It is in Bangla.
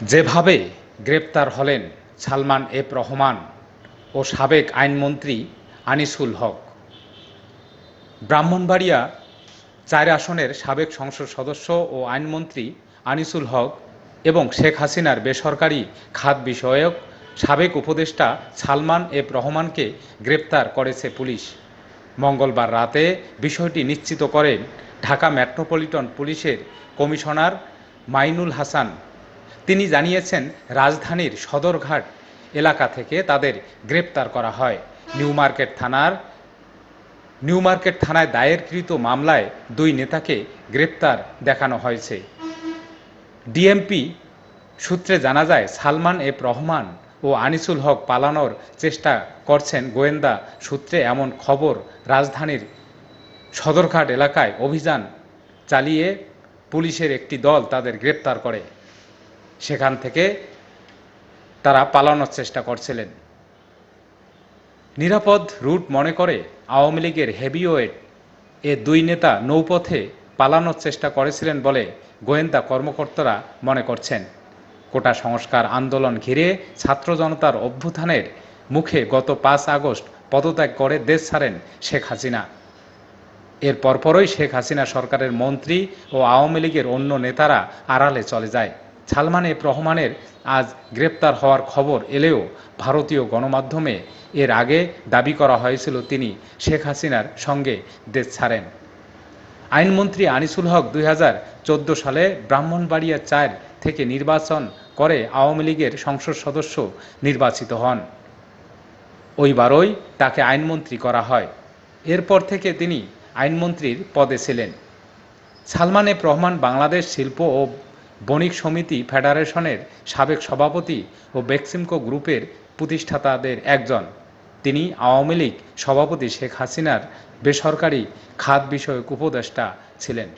যেভাবে গ্রেপ্তার হলেন সালমান এফ রহমান ও সাবেক আইনমন্ত্রী আনিসুল হক। ব্রাহ্মণবাড়িয়া চার আসনের সাবেক সংসদ সদস্য ও আইনমন্ত্রী আনিসুল হক এবং শেখ হাসিনার বেসরকারি খাত বিষয়ক সাবেক উপদেষ্টা সালমান এফ রহমানকে গ্রেপ্তার করেছে পুলিশ। মঙ্গলবার রাতে বিষয়টি নিশ্চিত করেন ঢাকা মেট্রোপলিটন পুলিশের কমিশনার মাইনুল হাসান। তিনি জানিয়েছেন, রাজধানীর সদরঘাট এলাকা থেকে তাদের গ্রেপ্তার করা হয়। নিউ মার্কেট থানার, নিউ মার্কেট থানায় দায়েরকৃত মামলায় দুই নেতাকে গ্রেপ্তার দেখানো হয়েছে। ডিএমপি সূত্রে জানা যায়, সালমান এফ রহমান ও আনিসুল হক পালানোর চেষ্টা করছেন গোয়েন্দা সূত্রে এমন খবর রাজধানীর সদরঘাট এলাকায় অভিযান চালিয়ে পুলিশের একটি দল তাদের গ্রেপ্তার করে। সেখান থেকে তারা পালানোর চেষ্টা করছিলেন। নিরাপদ রুট মনে করে আওয়ামী লীগের হেভিওয়েট এ দুই নেতা নৌপথে পালানোর চেষ্টা করেছিলেন বলে গোয়েন্দা কর্মকর্তারা মনে করছেন। কোটা সংস্কার আন্দোলন ঘিরে ছাত্র জনতার অভ্যুত্থানের মুখে গত পাঁচ আগস্ট পদত্যাগ করে দেশ ছাড়েন শেখ হাসিনা। এর পরপরই শেখ হাসিনা সরকারের মন্ত্রী ও আওয়ামী লীগের অন্য নেতারা আড়ালে চলে যায়। সালমান এফ রহমানের আজ গ্রেপ্তার হওয়ার খবর এলেও ভারতীয় গণমাধ্যমে এর আগে দাবি করা হয়েছিল তিনি শেখ হাসিনার সঙ্গে দেশ ছাড়েন। আইনমন্ত্রী আনিসুল হক দুই হাজার চোদ্দ সালে ব্রাহ্মণবাড়িয়া চার থেকে নির্বাচন করে আওয়ামী লীগের সংসদ সদস্য নির্বাচিত হন। ওইবারই তাকে আইনমন্ত্রী করা হয়। এরপর থেকে তিনি আইনমন্ত্রীর পদে ছিলেন। সালমান এফ রহমান বাংলাদেশ শিল্প ও বণিক সমিতি ফেডারেশনের সাবেক সভাপতি ও বেক্সিমকো গ্রুপের প্রতিষ্ঠাতাদের একজন। তিনি আওয়ামী লীগ সভাপতি শেখ হাসিনার বেসরকারি খাত বিষয়ক উপদেষ্টা ছিলেন।